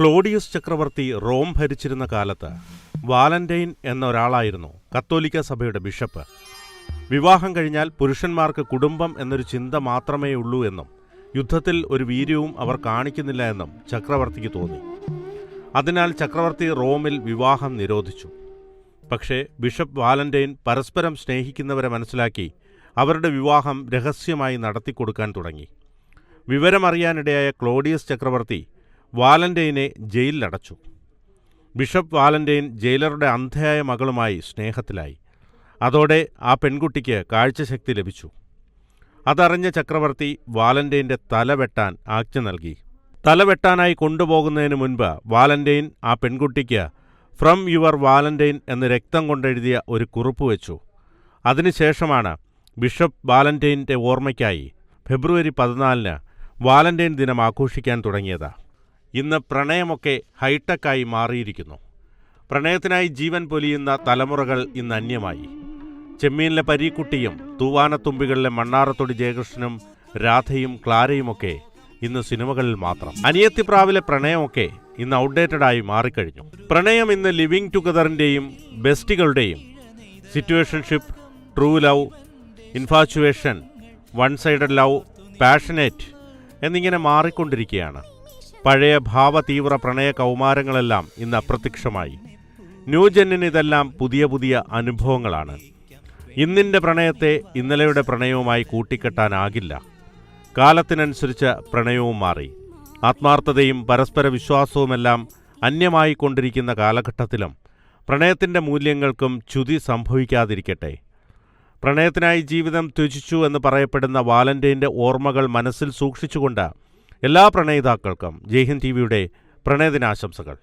Claudius ചക്രവർത്തി Rome ഭരിച്ചിരുന്ന കാലത്ത് വാലന്റൈൻ എന്ന ഒരാളായിരുന്നു കത്തോലിക്ക സഭയുടെ ബിഷപ്പ്. വിവാഹം കഴിഞ്ഞാൽ പുരുഷന്മാർക്ക് കുടുംബം എന്നൊരു ചിന്ത മാത്രമേ ഉള്ളൂ എന്നും യുദ്ധത്തിൽ ഒരു വീര്യവും അവർ കാണിക്കുന്നില്ല എന്നും ചക്രവർത്തിക്ക് തോന്നി. അതിനാൽ ചക്രവർത്തി റോമിൽ വിവാഹം നിരോധിച്ചു. പക്ഷേ ബിഷപ്പ് വാലന്റൈൻ പരസ്പരം സ്നേഹിക്കുന്നവരെ മനസ്സിലാക്കി അവരുടെ വിവാഹം രഹസ്യമായി നടത്തിക്കൊടുക്കാൻ തുടങ്ങി. വിവരമറിയാനിടയായ ക്ലോഡിയസ് ചക്രവർത്തി വാലന്റൈനെ ജയിലിലടച്ചു. Bishop Valentine ജയിലറുടെ അന്ധയായ മകളുമായി സ്നേഹത്തിലായി. അതോടെ ആ പെൺകുട്ടിക്ക് കാഴ്ചശക്തി ലഭിച്ചു. അതറിഞ്ഞ ചക്രവർത്തി വാലന്റൈന്റെ തല വെട്ടാൻ ആജ്ഞ നൽകി. തല വെട്ടാനായി കൊണ്ടുപോകുന്നതിന് മുൻപ് വാലന്റൈൻ ആ പെൺകുട്ടിക്ക് ഫ്രം യുവർ വാലന്റൈൻ എന്ന് രക്തം കൊണ്ടെഴുതിയ ഒരു കുറിപ്പ് വെച്ചു. അതിനുശേഷമാണ് ബിഷപ്പ് വാലന്റൈന്റെ ഓർമ്മയ്ക്കായി ഫെബ്രുവരി പതിനാലിന് വാലന്റൈൻ ദിനം ആഘോഷിക്കാൻ തുടങ്ങിയത്. ഇന്ന് പ്രണയമൊക്കെ ഹൈടെക്കായി മാറിയിരിക്കുന്നു. പ്രണയത്തിനായി ജീവൻ പൊലിയുന്ന തലമുറകൾ ഇന്ന് അന്യമായി. ചെമ്മീനിലെ പരീക്കുട്ടിയും തൂവാനത്തുമ്പികളിലെ മണ്ണാറത്തൊടി ജയകൃഷ്ണനും രാധയും ക്ലാരയുമൊക്കെ ഇന്ന് സിനിമകളിൽ മാത്രം. അനിയത്തിപ്രാവിലെ പ്രണയമൊക്കെ ഇന്ന് ഔട്ട്ഡേറ്റഡ് ആയി മാറിക്കഴിഞ്ഞു. പ്രണയം ഇന്ന് ലിവിങ് ടുഗദറിന്റെയും ബെസ്റ്റികളുടെയും. Situationship true love infatuation one sided love passionate എന്നിങ്ങനെ മാറിക്കൊണ്ടിരിക്കുകയാണ്. പഴയ ഭാവതീവ്ര പ്രണയ കൗമാരങ്ങളെല്ലാം ഇന്ന് അപ്രത്യക്ഷമായി. ന്യൂജെന്നിന് ഇതെല്ലാം പുതിയ പുതിയ അനുഭവങ്ങളാണ്. ഇന്നിന്റെ പ്രണയത്തെ ഇന്നലെയുടെ പ്രണയവുമായി കൂട്ടിക്കെട്ടാനാകില്ല. കാലത്തിനനുസരിച്ച് പ്രണയവും മാറി. ആത്മാർത്ഥതയും പരസ്പര വിശ്വാസവുമെല്ലാം അന്യമായി കൊണ്ടിരിക്കുന്ന കാലഘട്ടത്തിലും പ്രണയത്തിന്റെ മൂല്യങ്ങൾക്കും ച്യുതി സംഭവിക്കാതിരിക്കട്ടെ. പ്രണയത്തിനായി ജീവിതം ത്യജിച്ചു എന്ന് പറയപ്പെടുന്ന വാലന്റൈന്റെ ഓർമ്മകൾ മനസ്സിൽ സൂക്ഷിച്ചുകൊണ്ട് എല്ലാ പ്രണയിതാക്കൾക്കും ജയ്ഹിന്ദ് ടി വിയുടെ പ്രണയദിനാശംസകൾ.